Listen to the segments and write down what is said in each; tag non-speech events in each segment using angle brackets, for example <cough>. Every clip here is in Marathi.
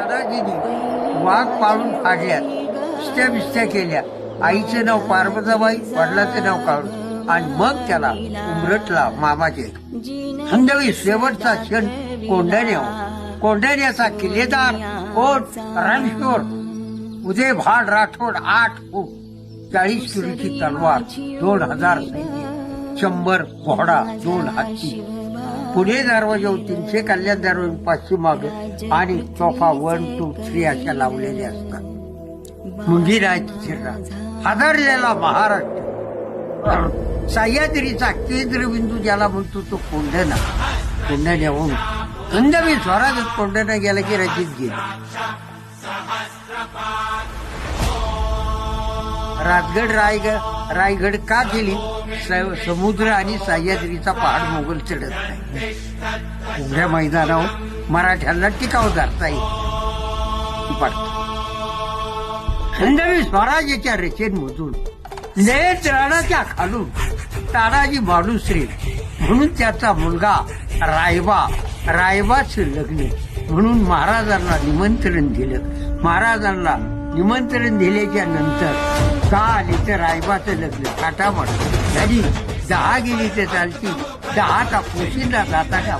दादाजीनी वाघ पाळून फाडल्यात इष्ट्या बिष्ट्या केल्या. आईचं नाव पार्वताबाई वडिलाचे नाव काढून आणि मग त्याला उमरटला मामाचे. हंदवी शेवटचा क्षण कोंढाण्यावर. कोंढाण्याचा किल्लेदार कोट रणशोर उदय भाड राठोड आठ फूट. चाळीस किलोची तलवार दोन हजार शंभर घोडा दोन हत्ती पुणे दरवाजा तीनशे कल्याण दरवाजे पाचशे माग आणि चोफा वन टू थ्री अशा लावलेल्या असतात. मुंजीरायची शिरला हादरलेला महाराष्ट्र. सह्याद्रीचा केंद्रबिंदू ज्याला म्हणतो तो कोंढणा. कोंढण्याहून अंदवी स्वराज कोंढणा गेला की रचित गेली. राजगड रायगड रायगड का केली? समुद्र आणि सह्याद्रीचा पहाड मोगल चढत नाही. उघड्या मैदानावर मराठ्यांना टिकाव धरता येईल. पडतं हिंदवी स्वराज्याच्या रचेमधून नेत राणाच्या खालून तानाजी माडुश्री म्हणून त्याचा मुलगा रायबा रायबाचं लग्न म्हणून महाराजांना निमंत्रण दिलं. महाराजांना निमंत्रण दिल्याच्या नंतर का आले तर रायबाचं लग्न काटामट झाली दहा गेली तर चालती दहाचा पोशिंदा जाता का?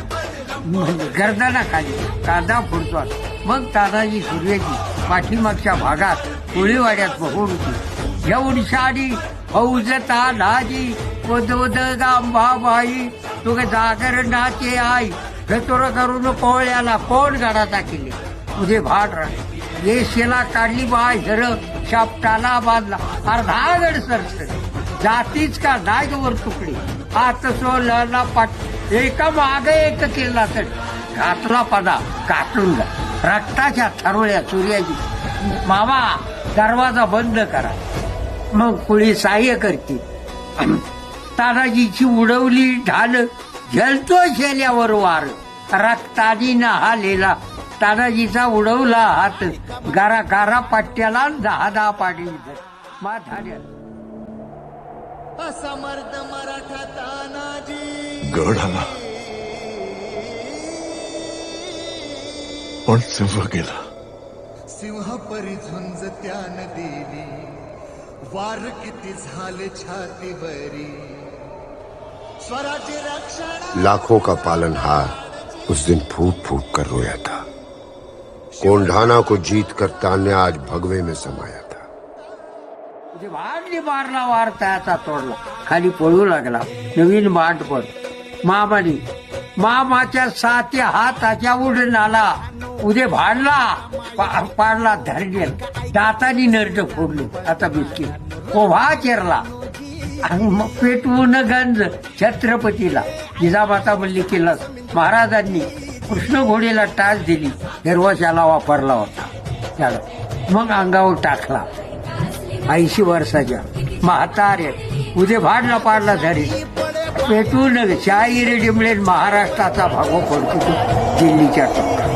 गर्दाना खाली कांदा फुटतो मग तानाजी सूर्याची पाठीमागच्या भागात कोळीवाड्यात बघून होती घेऊन शाडी फौज तानाजी पदवद गांभाबाई तुग जागर नाचे आई. फेतोर करून पोळ्याला कोण गाडा केले तुझे भाट राहिले येशेला काढली बाय झर शापटाला बांधला. अर्धागड सरसर. जातीच का नागवर तुकडे. हात सोलला पाट एका माग एक केला तर. घातला पदा काटून जा. रक्ताच्या थरोळ्या सूर्याची मामा दरवाजा बंद करा. मग पुढे सहाय्य करते <clears throat> तानाजीची उडवली ढाल. झलतो शेल्यावर वार. रक्तानी नहालेला तानाजीचा उडवला हात. गारा गारा पाट्याला दहा दहा पाडी माथाड्या असमर्थ मराठा तानाजी. गड आला पण सिंह गेला. सिंह परी झुंज त्यान दिली वार किती झाले छातीवरी. स्वराज्य रक्षण. लाखों का पालनहार उस दिन फूट फूट कर रोया था। कोंढाना को जीत कर तान्या आज भगवे में समाया था। म्हणजे मारला वार त्याचा तोडला। खाली पळू लागला। नवीन मांड पण मामानी मामाच्या सात्या हाताच्या उडून आला उद्या भाडला। पाडला धरडेल दातानी नरड फोडली। आता बिस्किट कोव्हा चिरला? आणि मग पेटवून गंज छत्रपतीला. जिजामाता केला. महाराजांनी कृष्ण घोडीला टाच दिली. हिरवाशाला वापरला होता. त्याला मग अंगावर टाकला. ऐंशी वर्षाच्या म्हातारे उद्या भाडला पाडला झाली पेटून शाहीर मिळेल महाराष्ट्राचा भागो पडतो. दिल्लीच्या टोका